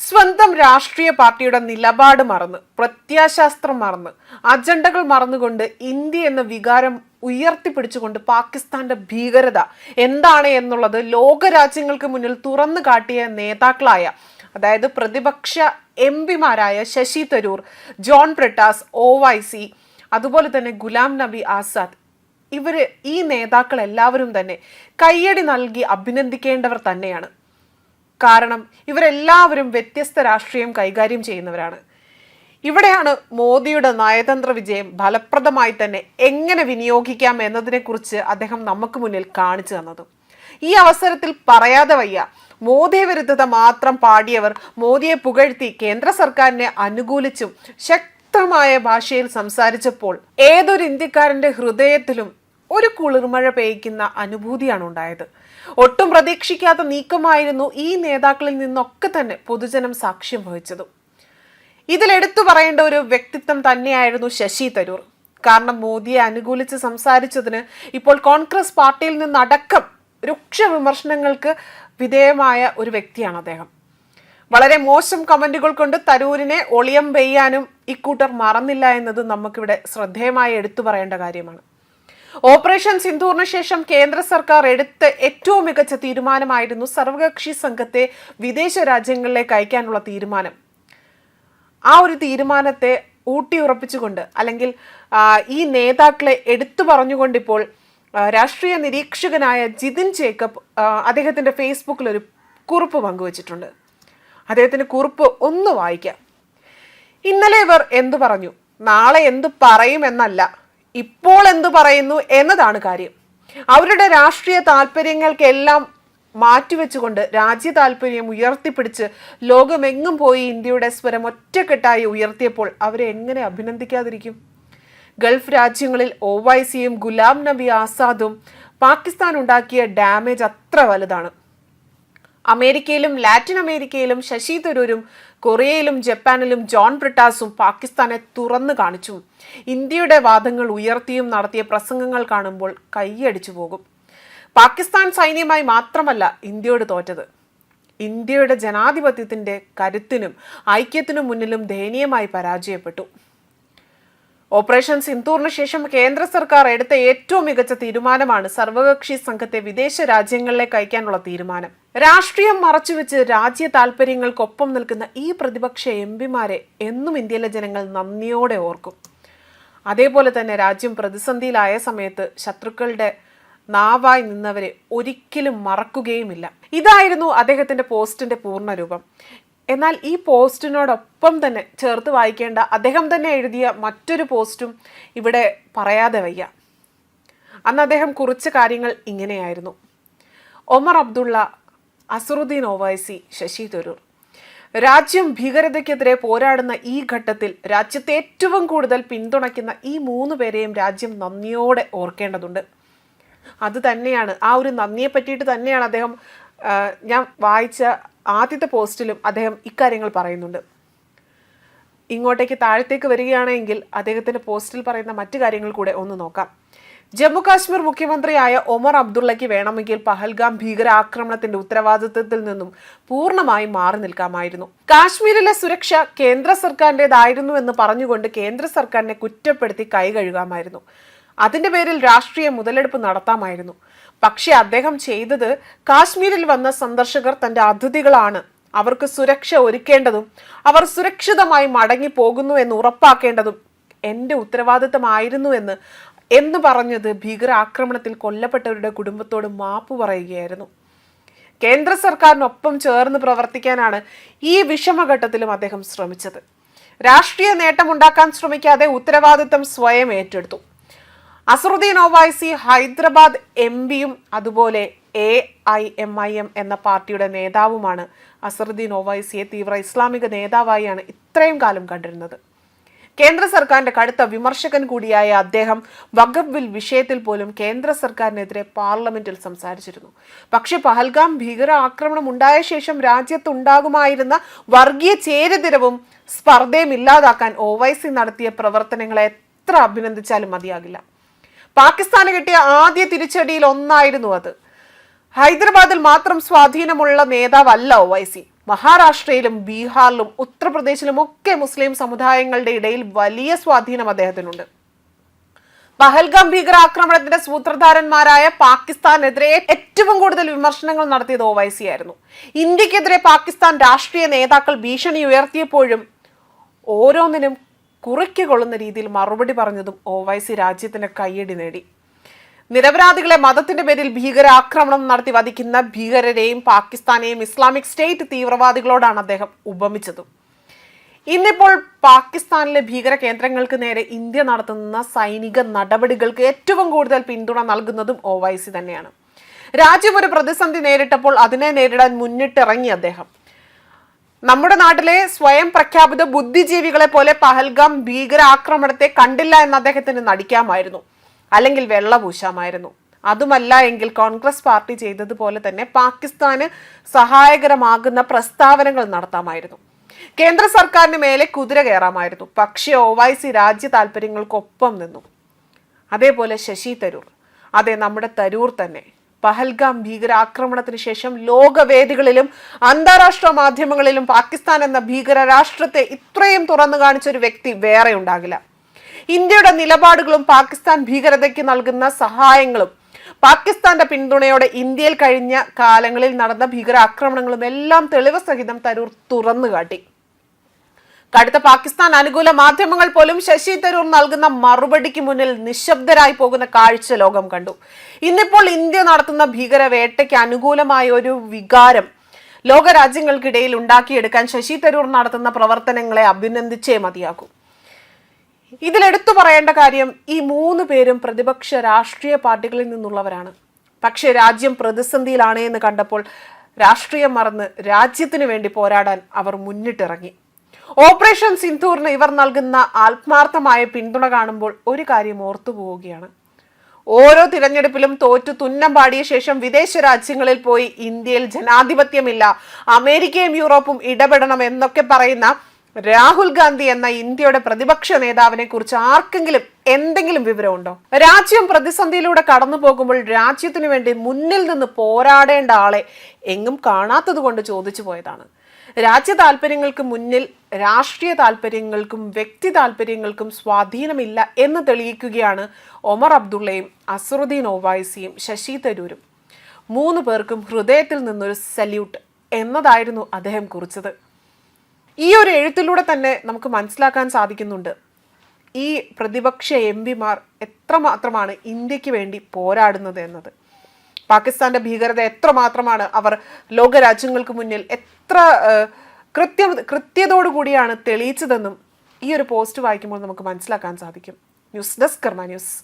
സ്വന്തം രാഷ്ട്രീയ പാർട്ടിയുടെ നിലപാട് മറന്ന് പ്രത്യാശാസ്ത്രം മറന്ന് അജണ്ടകൾ മറന്നുകൊണ്ട് ഇന്ത്യ എന്ന വികാരം ഉയർത്തിപ്പിടിച്ചുകൊണ്ട് പാകിസ്ഥാന്റെ ഭീകരത എന്താണ് എന്നുള്ളത് ലോകരാജ്യങ്ങൾക്ക് മുന്നിൽ തുറന്നു കാട്ടിയ നേതാക്കളായ അതായത് പ്രതിപക്ഷ M പിമാരായ Shashi Tharoor John Brittas O Y C അതുപോലെ തന്നെ ഗുലാം നബി ആസാദ് ഇവർ ഈ നേതാക്കൾ എല്ലാവരും തന്നെ കയ്യടി നൽകി അഭിനന്ദിക്കേണ്ടവർ തന്നെയാണ്. കാരണം ഇവരെല്ലാവരും വ്യത്യസ്ത രാഷ്ട്രീയം കൈകാര്യം ചെയ്യുന്നവരാണ്. ഇവിടെയാണ് മോദിയുടെ നയതന്ത്ര വിജയം ഫലപ്രദമായി തന്നെ എങ്ങനെ വിനിയോഗിക്കാം എന്നതിനെക്കുറിച്ച് അദ്ദേഹം നമുക്ക് മുന്നിൽ കാണിച്ചു തന്നത്. ഈ അവസരത്തിൽ പറയാതെ വയ്യ മോദി വിരുദ്ധത മാത്രം പാടിയവർ മോദിയെ പുകഴ്ത്തി കേന്ദ്ര സർക്കാരിനെ അനുകൂലിച്ചും ശക്തമായ ഭാഷയിൽ സംസാരിച്ചപ്പോൾ ഏതൊരു ഇന്ത്യക്കാരന്റെ ഹൃദയത്തിലും ഒരു കുളിർമഴ പെയ്യ്ക്കുന്ന അനുഭൂതിയാണ് ഉണ്ടായത്. ഒട്ടും പ്രതീക്ഷിക്കാത്ത നീക്കമായിരുന്നു ഈ നേതാക്കളിൽ നിന്നൊക്കെ തന്നെ പൊതുജനം സാക്ഷ്യം വഹിച്ചതും. ഇതിലെടുത്തു പറയേണ്ട ഒരു വ്യക്തിത്വം തന്നെയായിരുന്നു ശശി തരൂർ. കാരണം മോദിയെ അനുകൂലിച്ച് സംസാരിച്ചതിന് ഇപ്പോൾ കോൺഗ്രസ് പാർട്ടിയിൽ നിന്നടക്കം രൂക്ഷ വിമർശനങ്ങൾക്ക് വിധേയമായ ഒരു വ്യക്തിയാണ് അദ്ദേഹം. വളരെ മോശം കമന്റുകൾ കൊണ്ട് തരൂരിനെ ഒളിയം പെയ്യാനും ഇക്കൂട്ടർ മറന്നില്ല എന്നത് നമുക്കിവിടെ ശ്രദ്ധേയമായി എടുത്തു പറയേണ്ട കാര്യമാണ്. ഓപ്പറേഷൻ സിന്ധൂറിന് ശേഷം കേന്ദ്ര സർക്കാർ എടുത്ത ഏറ്റവും മികച്ച തീരുമാനമായിരുന്നു സർവകക്ഷി സംഘത്തെ വിദേശ രാജ്യങ്ങളിലേക്ക് അയക്കാനുള്ള തീരുമാനം. ആ ഒരു തീരുമാനത്തെ ഊട്ടിയുറപ്പിച്ചുകൊണ്ട് അല്ലെങ്കിൽ ഈ നേതാക്കളെ എടുത്തു പറഞ്ഞുകൊണ്ടിപ്പോൾ രാഷ്ട്രീയ നിരീക്ഷകനായ ജിതിൻ ജേക്കബ് അദ്ദേഹത്തിന്റെ ഫേസ്ബുക്കിൽ ഒരു കുറിപ്പ് പങ്കുവച്ചിട്ടുണ്ട്. അദ്ദേഹത്തിന്റെ കുറിപ്പ് ഒന്ന് വായിക്കാം. ഇന്നലെ ഇവർ എന്തു പറഞ്ഞു? നാളെ എന്തു പറയും എന്നല്ല. ഇപ്പോൾ എന്തു പറയുന്നു എന്നതാണ് കാര്യം. അവരുടെ രാഷ്ട്രീയ താല്പര്യങ്ങൾക്കെല്ലാം മാറ്റിവെച്ചുകൊണ്ട് രാജ്യ താല്പര്യം ഉയർത്തിപ്പിടിച്ച് ലോകമെങ്ങും പോയി ഇന്ത്യയുടെ സ്വരം ഒറ്റക്കെട്ടായി ഉയർത്തിയപ്പോൾ അവരെ എങ്ങനെ അഭിനന്ദിക്കാതിരിക്കും? ഗൾഫ് രാജ്യങ്ങളിൽ ഒവൈസിയും ഗുലാം നബി ആസാദും പാകിസ്ഥാൻ ഉണ്ടാക്കിയ ഡാമേജ് അത്ര വലുതാണ്. അമേരിക്കയിലും ലാറ്റിൻ അമേരിക്കയിലും ശശി തരൂരും കൊറിയയിലും ജപ്പാനിലും ജോൺ ബ്രിട്ടാസും പാകിസ്ഥാനെ തുറന്നു കാണിച്ചു. ഇന്ത്യയുടെ വാദങ്ങൾ ഉയർത്തിയും നടത്തിയ പ്രസംഗങ്ങൾ കാണുമ്പോൾ കൈയടിച്ചു പോകും. പാകിസ്ഥാൻ സൈന്യമായി മാത്രമല്ല ഇന്ത്യയോട് തോറ്റത്. ഇന്ത്യയുടെ ജനാധിപത്യത്തിന്റെ കരുത്തിനും ഐക്യത്തിനും മുന്നിലും ദയനീയമായി പരാജയപ്പെട്ടു. ഓപ്പറേഷൻ സിന്ധൂറിന് ശേഷം കേന്ദ്ര സർക്കാർ എടുത്ത ഏറ്റവും മികച്ച തീരുമാനമാണ് സർവകക്ഷി സംഘത്തെ വിദേശ രാജ്യങ്ങളിലേക്ക് അയക്കാനുള്ള തീരുമാനം. രാഷ്ട്രീയം മറച്ചുവെച്ച് രാജ്യ താല്പര്യങ്ങൾക്കൊപ്പം നിൽക്കുന്ന ഈ പ്രതിപക്ഷ എം പിമാരെ എന്നും ഇന്ത്യയിലെ ജനങ്ങൾ നന്ദിയോടെ ഓർക്കും. അതേപോലെ തന്നെ രാജ്യം പ്രതിസന്ധിയിലായ സമയത്ത് ശത്രുക്കളുടെ നാവായി നിന്നവരെ ഒരിക്കലും മറക്കുകയുമില്ല. ഇതായിരുന്നു അദ്ദേഹത്തിന്റെ പോസ്റ്റിന്റെ പൂർണരൂപം. എന്നാൽ ഈ പോസ്റ്റിനോടൊപ്പം തന്നെ ചേർത്ത് വായിക്കേണ്ട അദ്ദേഹം തന്നെ എഴുതിയ മറ്റൊരു പോസ്റ്റും ഇവിടെ പറയാതെ വയ്യ. അന്ന് അദ്ദേഹം കുറിച്ച കാര്യങ്ങൾ ഇങ്ങനെയായിരുന്നു. ഒമർ അബ്ദുള്ള അസറുദ്ദീൻ ഒവൈസി ശശി തരൂർ. രാജ്യം ഭീകരതയ്ക്കെതിരെ പോരാടുന്ന ഈ ഘട്ടത്തിൽ രാജ്യത്തെ ഏറ്റവും കൂടുതൽ പിന്തുണയ്ക്കുന്ന ഈ മൂന്ന് പേരെയും രാജ്യം നന്ദിയോടെ ഓർക്കേണ്ടതുണ്ട്. അത് തന്നെയാണ് ആ ഒരു നന്ദിയെ പറ്റിയിട്ട് തന്നെയാണ് അദ്ദേഹം ഞാൻ വായിച്ച ആദ്യത്തെ പോസ്റ്റിലും അദ്ദേഹം ഇക്കാര്യങ്ങൾ പറയുന്നുണ്ട്. ഇങ്ങോട്ടേക്ക് താഴത്തേക്ക് വരികയാണെങ്കിൽ അദ്ദേഹത്തിന്റെ പോസ്റ്റിൽ പറയുന്ന മറ്റു കാര്യങ്ങൾ കൂടെ ഒന്ന് നോക്കാം. ജമ്മു കാശ്മീർ മുഖ്യമന്ത്രിയായ ഒമർ അബ്ദുള്ളയ്ക്ക് വേണമെങ്കിൽ പഹൽഗാം ഭീകരാക്രമണത്തിന്റെ ഉത്തരവാദിത്വത്തിൽ നിന്നും പൂർണമായി മാറി നിൽക്കാമായിരുന്നു. കാശ്മീരിലെ സുരക്ഷ കേന്ദ്ര സർക്കാരിന്റെതായിരുന്നു എന്ന് പറഞ്ഞുകൊണ്ട് കേന്ദ്ര സർക്കാരിനെ കുറ്റപ്പെടുത്തി കൈ കഴുകാമായിരുന്നു. അതിന്റെ പേരിൽ രാഷ്ട്രീയ മുതലെടുപ്പ് നടത്താമായിരുന്നു. പക്ഷേ അദ്ദേഹം ചെയ്തത് കാശ്മീരിൽ വന്ന സന്ദർശകർ തന്റെ അതിഥികളാണ്. അവർക്ക് സുരക്ഷ ഒരുക്കേണ്ടതും അവർ സുരക്ഷിതമായി മടങ്ങി പോകുന്നു എന്ന് ഉറപ്പാക്കേണ്ടതും എന്റെ ഉത്തരവാദിത്തമായിരുന്നു എന്ന് എന്ന് പറഞ്ഞത് ഭീകരാക്രമണത്തിൽ കൊല്ലപ്പെട്ടവരുടെ കുടുംബത്തോട് മാപ്പ് പറയുകയായിരുന്നു. കേന്ദ്ര സർക്കാരിനൊപ്പം ചേർന്ന് പ്രവർത്തിക്കാനാണ് ഈ വിഷമഘട്ടത്തിലും അദ്ദേഹം ശ്രമിച്ചത്. രാഷ്ട്രീയ നേട്ടമുണ്ടാക്കാൻ ശ്രമിക്കാതെ ഉത്തരവാദിത്തം സ്വയം ഏറ്റെടുത്തു. അസറുദ്ദീൻ ഒവൈസി ഹൈദരാബാദ് എം പിയും അതുപോലെ A I M I M എന്ന പാർട്ടിയുടെ നേതാവുമാണ് അസറുദ്ദീൻ ഒവൈസിയെ തീവ്ര ഇസ്ലാമിക നേതാവായാണ് ഇത്രയും കാലം കണ്ടിരുന്നത്. കേന്ദ്ര സർക്കാരിന്റെ കടുത്ത വിമർശകൻ കൂടിയായ അദ്ദേഹം വഖബ് ബിൽ വിഷയത്തിൽ പോലും കേന്ദ്ര സർക്കാരിനെതിരെ പാർലമെന്റിൽ സംസാരിച്ചിരുന്നു. പക്ഷെ പഹൽഗാം ഭീകര ആക്രമണം ഉണ്ടായ ശേഷം രാജ്യത്തുണ്ടാകുമായിരുന്ന വർഗീയ ചേരിതിരവും സ്പർദ്ധയും ഇല്ലാതാക്കാൻ ഒവൈസി നടത്തിയ പ്രവർത്തനങ്ങളെ എത്ര അഭിനന്ദിച്ചാലും മതിയാകില്ല. പാകിസ്ഥാന് കിട്ടിയ ആദ്യ തിരിച്ചടിയിൽ ഒന്നായിരുന്നു അത്. ഹൈദരാബാദിൽ മാത്രം സ്വാധീനമുള്ള നേതാവല്ല ഒവൈസി മഹാരാഷ്ട്രയിലും ബീഹാറിലും ഉത്തർപ്രദേശിലും ഒക്കെ മുസ്ലിം സമുദായങ്ങളുടെ ഇടയിൽ വലിയ സ്വാധീനം അദ്ദേഹത്തിനുണ്ട്. പഹൽഗാം ഭീകരാക്രമണത്തിന്റെ സൂത്രധാരന്മാരായ പാകിസ്ഥാനെതിരെ ഏറ്റവും കൂടുതൽ വിമർശനങ്ങൾ നടത്തിയത് ഒവൈസി ആയിരുന്നു. ഇന്ത്യക്കെതിരെ പാകിസ്ഥാൻ രാഷ്ട്രീയ നേതാക്കൾ ഭീഷണി ഉയർത്തിയപ്പോഴും ഓരോന്നിനും കുറയ്ക്കൊള്ളുന്ന രീതിയിൽ മറുപടി പറഞ്ഞതും ഒവൈസി രാജ്യത്തിന് കയ്യടി നേടി. നിരപരാധികളെ മതത്തിന്റെ പേരിൽ ഭീകരാക്രമണം നടത്തി വധിക്കുന്ന ഭീകരരെയും പാകിസ്ഥാനെയും ഇസ്ലാമിക് സ്റ്റേറ്റ് തീവ്രവാദികളോടാണ് അദ്ദേഹം ഉപമിച്ചതും. ഇന്നിപ്പോൾ പാകിസ്ഥാനിലെ ഭീകര കേന്ദ്രങ്ങൾക്ക് നേരെ ഇന്ത്യ നടത്തുന്ന സൈനിക നടപടികൾക്ക് ഏറ്റവും കൂടുതൽ പിന്തുണ നൽകുന്നതും ഒവൈസി തന്നെയാണ്. രാജ്യം ഒരു പ്രതിസന്ധി നേരിട്ടപ്പോൾ അതിനെ നേരിടാൻ മുന്നിട്ടിറങ്ങി അദ്ദേഹം. നമ്മുടെ നാട്ടിലെ സ്വയം പ്രഖ്യാപിത ബുദ്ധിജീവികളെ പോലെ പഹൽഗാം ഭീകരാക്രമണത്തെ കണ്ടില്ല എന്ന് അദ്ദേഹത്തിന് നടിക്കാമായിരുന്നു. അല്ലെങ്കിൽ വെള്ളപൂശാമായിരുന്നു. അതുമല്ല എങ്കിൽ കോൺഗ്രസ് പാർട്ടി ചെയ്തതുപോലെ തന്നെ പാകിസ്ഥാന് സഹായകരമാകുന്ന പ്രസ്താവനകൾ നടത്താമായിരുന്നു. കേന്ദ്ര സർക്കാരിന് മേലെ കുതിര കയറാമായിരുന്നു. പക്ഷേ ഒവൈസി രാജ്യ താല്പര്യങ്ങൾക്കൊപ്പം നിന്നു. അതേപോലെ ശശി തരൂർ. അതെ നമ്മുടെ തരൂർ തന്നെ. പഹൽഗാം ഭീകരാക്രമണത്തിന് ശേഷം ലോകവേദികളിലും അന്താരാഷ്ട്ര മാധ്യമങ്ങളിലും പാകിസ്ഥാൻ എന്ന ഭീകര രാഷ്ട്രത്തെ ഇത്രയും തുറന്നു കാണിച്ച ഒരു വ്യക്തി വേറെ ഉണ്ടാകില്ല. ഇന്ത്യയുടെ നിലപാടുകളും പാകിസ്ഥാൻ ഭീകരതയ്ക്ക് നൽകുന്ന സഹായങ്ങളും പാകിസ്ഥാന്റെ പിന്തുണയോടെ ഇന്ത്യയിൽ കഴിഞ്ഞ കാലങ്ങളിൽ നടന്ന ഭീകരാക്രമണങ്ങളും എല്ലാം തെളിവ് സഹിതം തരൂർ തുറന്നു കാട്ടി. കടുത്ത പാകിസ്ഥാൻ അനുകൂല മാധ്യമങ്ങൾ പോലും ശശി തരൂർ നൽകുന്ന മറുപടിക്ക് മുന്നിൽ നിശബ്ദരായി പോകുന്ന കാഴ്ച ലോകം കണ്ടു. ഇന്നിപ്പോൾ ഇന്ത്യ നടത്തുന്ന ഭീകര വേട്ടയ്ക്ക് അനുകൂലമായ ഒരു വികാരം ലോകരാജ്യങ്ങൾക്കിടയിൽ ഉണ്ടാക്കിയെടുക്കാൻ ശശി തരൂർ നടത്തുന്ന പ്രവർത്തനങ്ങളെ അഭിനന്ദിച്ചേ മതിയാകൂ. ഇതിലെടുത്തു പറയേണ്ട കാര്യം ഈ മൂന്ന് പേരും പ്രതിപക്ഷ രാഷ്ട്രീയ പാർട്ടികളിൽ നിന്നുള്ളവരാണ്. പക്ഷേ രാജ്യം പ്രതിസന്ധിയിലാണ് എന്ന് കണ്ടപ്പോൾ രാഷ്ട്രീയം മറന്ന് രാജ്യത്തിനു വേണ്ടി പോരാടാൻ അവർ മുന്നിട്ടിറങ്ങി. ഓപ്പറേഷൻ സിന്ധൂറിന് ഇവർ നൽകുന്ന ആത്മാർത്ഥമായ പിന്തുണ കാണുമ്പോൾ ഒരു കാര്യം ഓർത്തു പോവുകയാണ്. ഓരോ തിരഞ്ഞെടുപ്പിലും തോറ്റു തുന്നം പാടിയ ശേഷം വിദേശ രാജ്യങ്ങളിൽ പോയി ഇന്ത്യയിൽ ജനാധിപത്യമില്ല അമേരിക്കയും യൂറോപ്പും ഇടപെടണം എന്നൊക്കെ പറയുന്ന രാഹുൽ ഗാന്ധി എന്ന ഇന്ത്യയുടെ പ്രതിപക്ഷ നേതാവിനെ കുറിച്ച് ആർക്കെങ്കിലും എന്തെങ്കിലും വിവരമുണ്ടോ? രാജ്യം പ്രതിസന്ധിയിലൂടെ കടന്നു പോകുമ്പോൾ രാജ്യത്തിനു വേണ്ടി മുന്നിൽ നിന്ന് പോരാടേണ്ട ആളെ എങ്ങും കാണാത്തത് കൊണ്ട് ചോദിച്ചു പോയതാണ്. രാജ്യ താല്പര്യങ്ങൾക്ക് മുന്നിൽ രാഷ്ട്രീയ താല്പര്യങ്ങൾക്കും വ്യക്തി താല്പര്യങ്ങൾക്കും സ്വാധീനമില്ല എന്ന് തെളിയിക്കുകയാണ് ഒമർ അബ്ദുള്ളയും അസറുദ്ദീൻ ഒവൈസിയും ശശി തരൂരും. മൂന്ന് പേർക്കും ഹൃദയത്തിൽ നിന്നൊരു സല്യൂട്ട് എന്നതായിരുന്നു അദ്ദേഹം കുറിച്ചത്. ഈ ഒരു എഴുത്തിലൂടെ തന്നെ നമുക്ക് മനസ്സിലാക്കാൻ സാധിക്കുന്നുണ്ട്. ഈ പ്രതിപക്ഷ എം പിമാർ എത്രമാത്രമാണ് ഇന്ത്യയ്ക്ക് വേണ്ടി പോരാടുന്നത് എന്നത്? പാകിസ്ഥാന്റെ ഭീകരത എത്രമാത്രമാണ് അവർ ലോകരാജ്യങ്ങൾക്ക് മുന്നിൽ എത്ര കൃത്യ കൃത്യതോടുകൂടിയാണ് കൂടിയാണ് തെളിയിച്ചതെന്നും ഈ ഒരു പോസ്റ്റ് വായിക്കുമ്പോൾ നമുക്ക് മനസ്സിലാക്കാൻ സാധിക്കും. News desk Karma news.